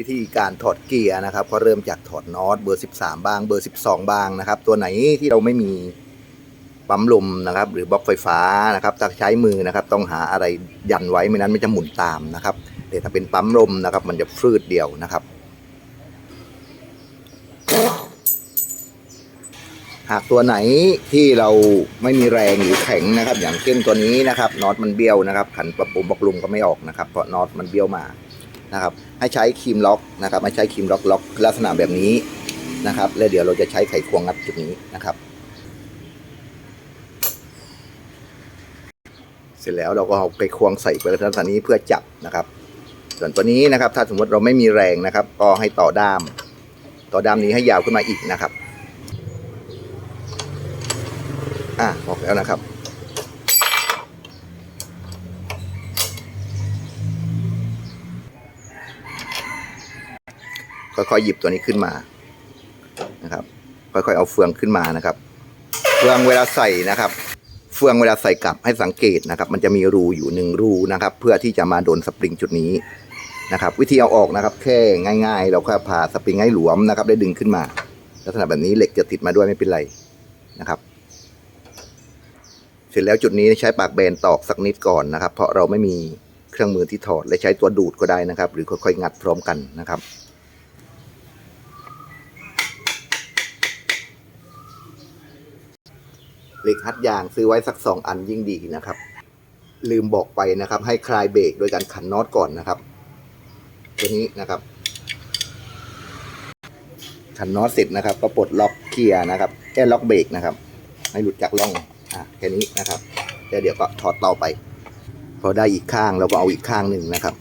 วิธีการถอดเกียร์นะครับก็เริ่มจากถอดน็อตเบอร์ 13บ้างเบอร์ 12บ้างนะครับ ตัวไหนที่เราไม่มีปั๊มลมนะครับ หรือบล็อกไฟฟ้านะครับถ้าใช้มือนะครับ ต้องหาอะไรยันไว้ไม่นั้นมันจะหมุนตามนะครับแต่ถ้าเป็นปั๊มลมนะครับ มันจะฟืดเดียวนะครับ หากตัวไหนที่เราไม่มีแรงหรือแข็งนะครับ อย่างเช่นตัวนี้นะครับน็อตมันเบี้ยวนะครับขันประปุมบล็อกลุมก็ไม่ออกนะครับเพราะน็อตมันเบี้ยวมา นะครับให้ใช้ครีมล็อกนะครับให้ใช้ครีมล็อกล็อกลักษณะแบบนี้นะครับ แล้วเดี๋ยวเราจะใช้ไขควงงัดจุดนี้นะครับ เสร็จแล้วเราก็เอาไขควงใส่ไปลักษณะนี้เพื่อจับนะครับ ส่วนตัวนี้นะครับ ถ้าสมมติเราไม่มีแรงนะครับ ก็ให้ต่อด้าม ต่อด้ามนี้ให้ยาวขึ้นมาอีกนะครับอะออกแล้วนะครับ ค่อยๆหยิบตัวนี้ขึ้นมานะครับ ค่อยๆเอาเฟืองขึ้นมานะครับ เฟืองเวลาใส่นะครับ เฟืองเวลาใส่กลับให้สังเกตนะครับ มันจะมีรูอยู่หนึ่งรูนะครับ เพื่อที่จะมาโดนสปริงจุดนี้นะครับ วิธีเอาออกนะครับ แค่ง่าย ๆ เราแค่ผ่าสปริงให้หลวมนะครับ ได้ดึงขึ้นมา ลักษณะแบบนี้เหล็กจะติดมาด้วยไม่เป็นไรนะครับ เสร็จแล้วจุดนี้ใช้ปากแบนตอกสักนิดก่อนนะครับ เพราะเราไม่มีเครื่องมือที่ถอดและใช้ตัวดูดก็ได้นะครับ หรือค่อยๆงัดพร้อมกันนะครับ เหล็กฮัดยางซื้อไว้สักสองอันยิ่งดีนะครับ ลืมบอกไปนะครับ ให้คลายเบรกโดยการขันน็อตก่อนนะครับ ตัวนี้นะครับ ขันน็อตเสร็จนะครับ ก็ปลดล็อกเกียร์นะครับแค่ล็อกเบรกนะครับ ให้หลุดจากร่องอะแค่นี้นะครับแล้วเดี๋ยวก็ถอดต่อไป พอได้อีกข้างเราก็เอาอีกข้างหนึ่งนะครับ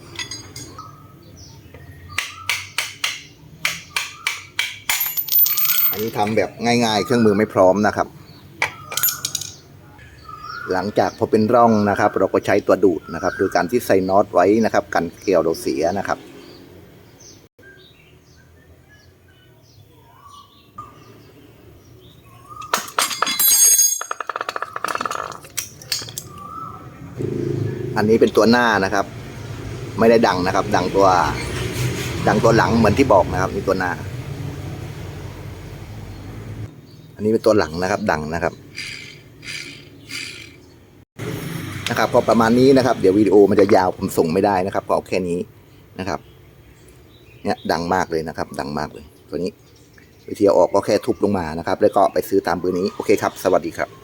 อันนี้ทำแบบง่าย ๆ เครื่องมือไม่พร้อมนะครับ หลังจากพอเป็นร่องนะครับ เราก็ใช้ตัวดูดนะครับ โดยการที่ใส่น็อตไว้นะครับ กันเกลียวเราเสียนะครับ อันนี้เป็นตัวหน้านะครับ ไม่ได้ดังนะครับ ดังตัว ดังตัวหลังเหมือนที่บอกนะครับนี่ตัวหน้า อันนี้เป็นตัวหลังนะครับ ดังนะครับ นะครับพอประมาณนี้นะครับ เดี๋ยววิดีโอมันจะยาวผมส่งไม่ได้นะครับ ก็เอาแค่นี้นะครับ เนี่ยดังมากเลยนะครับ ดังมากเลย ตัวนี้ วิธีออกก็แค่ทุบลงมานะครับ แล้วก็ไปซื้อตามเบอร์นี้โอเคครับ สวัสดีครับ